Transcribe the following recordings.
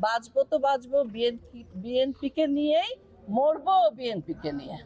বাঁচবো তো বাঁচবো বিএনপি বিএনপিকে নিয়েই মরবো বিএনপিকে নিয়ে।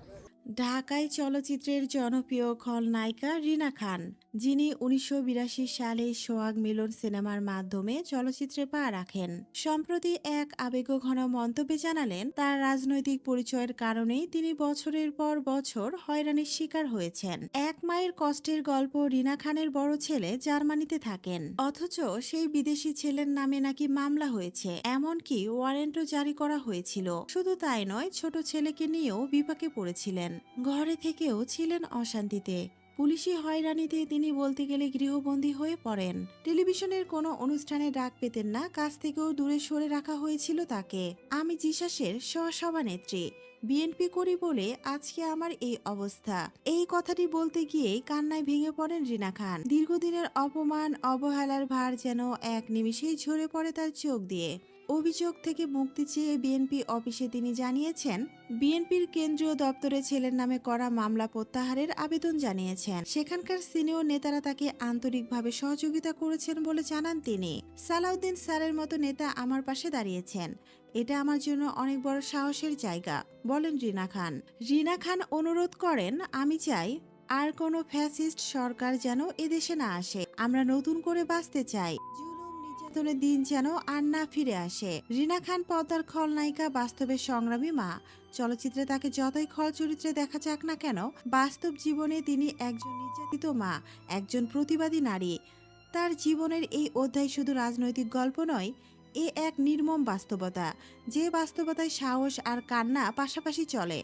ঢাকায় চলচ্চিত্রের জনপ্রিয় খলনায়িকা রিনা খান, যিনি উনিশশো বিরাশি সালে সোয়াগ মিলন সিনেমার মাধ্যমে চলচ্চিত্রে পা রাখেন। সম্প্রতি এক আবেগঘন মন্তব্যে জানালেন, তার রাজনৈতিক পরিচয়ের কারণেই তিনি বছরের পর বছর হয়রানির শিকার হয়েছেন। এক মায়ের কষ্টের গল্প রিনা খানের বড় ছেলে জার্মানিতে থাকেন। অথচ সেই বিদেশি ছেলের নামে নাকি মামলা হয়েছে, এমনকি ওয়ারেন্টও জারি করা হয়েছিল। শুধু তাই নয়, ছোট ছেলেকে নিয়েও বিপাকে পড়েছিলেন। ঘরে থেকেও ছিলেন অশান্তিতে। পুলিশি হয়রানিতে তিনি বলতে গেলে গৃহবন্দী হয়ে পড়েন। টেলিভিশনের কোনো অনুষ্ঠানে ডাক পেতেন না, কাছ থেকেও দূরে সরে রাখা হয়েছিল তাকে। আমি জিসাসের সহসভানেত্রী বিএনপি করি বলে আজকে আমার এই অবস্থা। এই কথাটি বলতে গিয়েই কান্নায় ভেঙে পড়েন রিনা খান। দীর্ঘদিনের অপমান, অবহেলার ভার যেন এক নিমিষেই ঝরে পড়ে তার চোখ দিয়ে। অভিযোগ থেকে মুক্তি চেয়ে বিএনপি অফিসে তিনি জানিয়েছেন, বিএনপির কেন্দ্রীয় দপ্তরে ছেলের নামে করা মামলা প্রত্যাহারের আবেদন জানিয়েছেন। সেখানকার সিনিয়র নেতারা তাকে আন্তরিকভাবে সহযোগিতা করেছেন বলে জানান তিনি। সালাউদ্দিন স্যারের মতো নেতা আমার পাশে দাঁড়িয়েছেন। এটা আমার জন্য অনেক বড় সাহসের জায়গা, বলেন রিনা খান। রিনা খান অনুরোধ করেন, আমি চাই আর কোনো ফ্যাসিস্ট সরকার যেন এদেশে না আসে। আমরা নতুন করে বাঁচতে চাই। জুলুম দিন যেন আর না ফিরে আসে। রিনা খান পদ্মার খলনায়িকা, বাস্তবের সংগ্রামী মা। চলচ্চিত্রে তাকে যতই খল চরিত্রে দেখা যাক না কেন, বাস্তব জীবনে তিনি একজন নির্যাতিত মা, একজন প্রতিবাদী নারী। তার জীবনের এই অধ্যায় শুধু রাজনৈতিক গল্প নয়, এ এক নির্মম বাস্তবতা, যে বাস্তবতায় সাহস আর কান্না পাশাপাশি চলে।